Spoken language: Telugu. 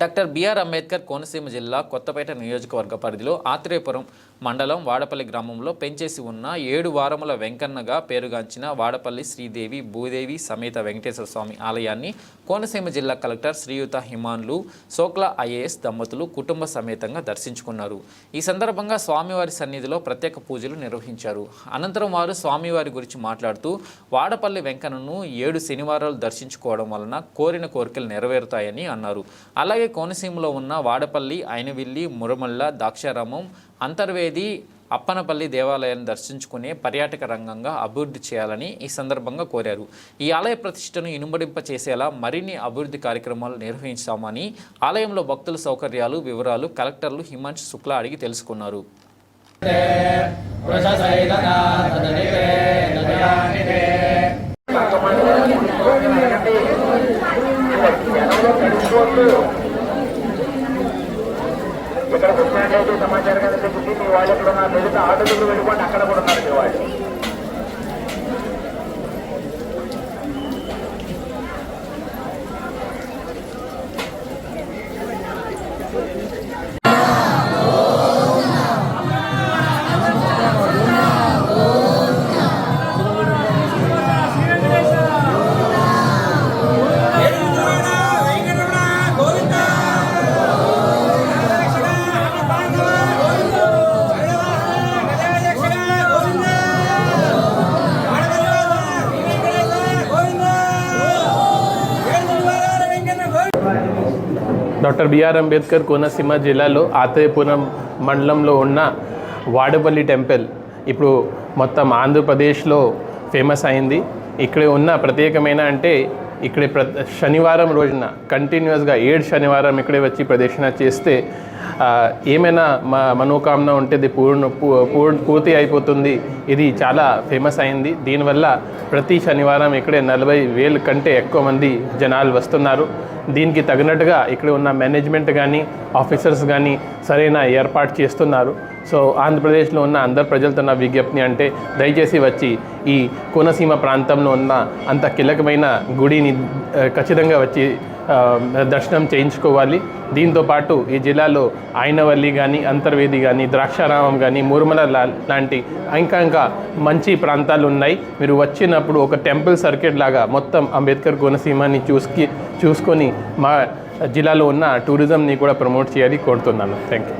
డాక్టర్ బిఆర్ అంబేద్కర్ కోనసీమ జిల్లా కొత్తపేట నియోజకవర్గ పరిధిలో ఆత్రేయపురం మండలం వాడపల్లి గ్రామంలో పెంచేసి ఉన్న ఏడు వారముల వెంకన్నగా పేరుగాంచిన వాడపల్లి శ్రీదేవి భూదేవి సమేత వెంకటేశ్వర స్వామి ఆలయాన్ని కోనసీమ జిల్లా కలెక్టర్ శ్రీయుత హిమాన్లు సోక్లా ఐఏఎస్ దంపతులు కుటుంబ సమేతంగా దర్శించుకున్నారు. ఈ సందర్భంగా స్వామివారి సన్నిధిలో ప్రత్యేక పూజలు నిర్వహించారు. అనంతరం వారు స్వామివారి గురించి మాట్లాడుతూ వాడపల్లి వెంకన్నను ఏడు శనివారాలు దర్శించుకోవడం వలన కోరిన కోరికలు నెరవేరుతాయని అన్నారు. అలాగే కోనసీమలో ఉన్న వాడపల్లి అయినవిల్లి మురమల్ల దాక్షారామం అంతర్వేది అప్పనపల్లి దేవాలయాన్ని దర్శించుకునే పర్యాటక రంగంగా అభివృద్ధి చేయాలని ఈ సందర్భంగా కోరారు. ఈ ఆలయ ప్రతిష్టను ఇనుమడింప చేసేలా మరిన్ని అభివృద్ధి కార్యక్రమాలు నిర్వహించామని ఆలయంలో భక్తుల సౌకర్యాలు వివరాలు కలెక్టర్లు హిమాంష్ శుక్లా అడిగి తెలుసుకున్నారు. ఇక్కడ సమాచారం కనుక చెప్పి మీ వాళ్ళు ఎక్కడ ఉన్నారు లేదా ఆటో దగ్గర వెళ్ళిపోండి అక్కడ కూడా ఉన్నారు మీ వాళ్ళు. డాక్టర్ బిఆర్ అంబేద్కర్ కోనసీమ జిల్లాలో ఆతయపురం మండలంలో ఉన్న వాడపల్లి టెంపుల్ ఇప్పుడు మొత్తం ఆంధ్రప్రదేశ్లో ఫేమస్ అయింది. ఇక్కడ ఉన్న ప్రత్యేకమైన అంటే ఇక్కడ ప్ర శనివారం రోజున కంటిన్యూస్గా ఏడు శనివారం ఇక్కడే వచ్చి ప్రదక్షిణ చేస్తే ఏమైనా మా మనోకామన ఉంటే ఇది పూర్ణ పూ- పూర్తి అయిపోతుంది. ఇది చాలా ఫేమస్ అయింది. దీనివల్ల ప్రతి శనివారం ఇక్కడే నలభై వేల కంటే ఎక్కువ మంది జనాలు వస్తున్నారు. దీనికి తగినట్టుగా ఇక్కడ ఉన్న మేనేజ్మెంట్ కానీ ఆఫీసర్స్ కానీ సరైన ఏర్పాటు చేస్తున్నారు. సో ఆంధ్రప్రదేశ్లో ఉన్న అందరు ప్రజలతో నా విజ్ఞప్తి అంటే దయచేసి వచ్చి ఈ కోనసీమ ప్రాంతంలో ఉన్న అంత కీలకమైన గుడిని ఖచ్చితంగా వచ్చి దర్శనం చేయించుకోవాలి. దీంతో పాటు ఈ జిల్లాలో ఆయనవల్లి కానీ అంతర్వేది కానీ ద్రాక్షారామం కానీ మురుమల లాంటి ఇంకా ఇంకా మంచి ప్రాంతాలు ఉన్నాయి. మీరు వచ్చినప్పుడు ఒక టెంపుల్ సర్కిట్ లాగా మొత్తం అంబేద్కర్ కోనసీమని చూసుకి చూసుకొని మా జిల్లాలో ఉన్న టూరిజంని కూడా ప్రమోట్ చేయాలి కోరుతున్నాను. Thank you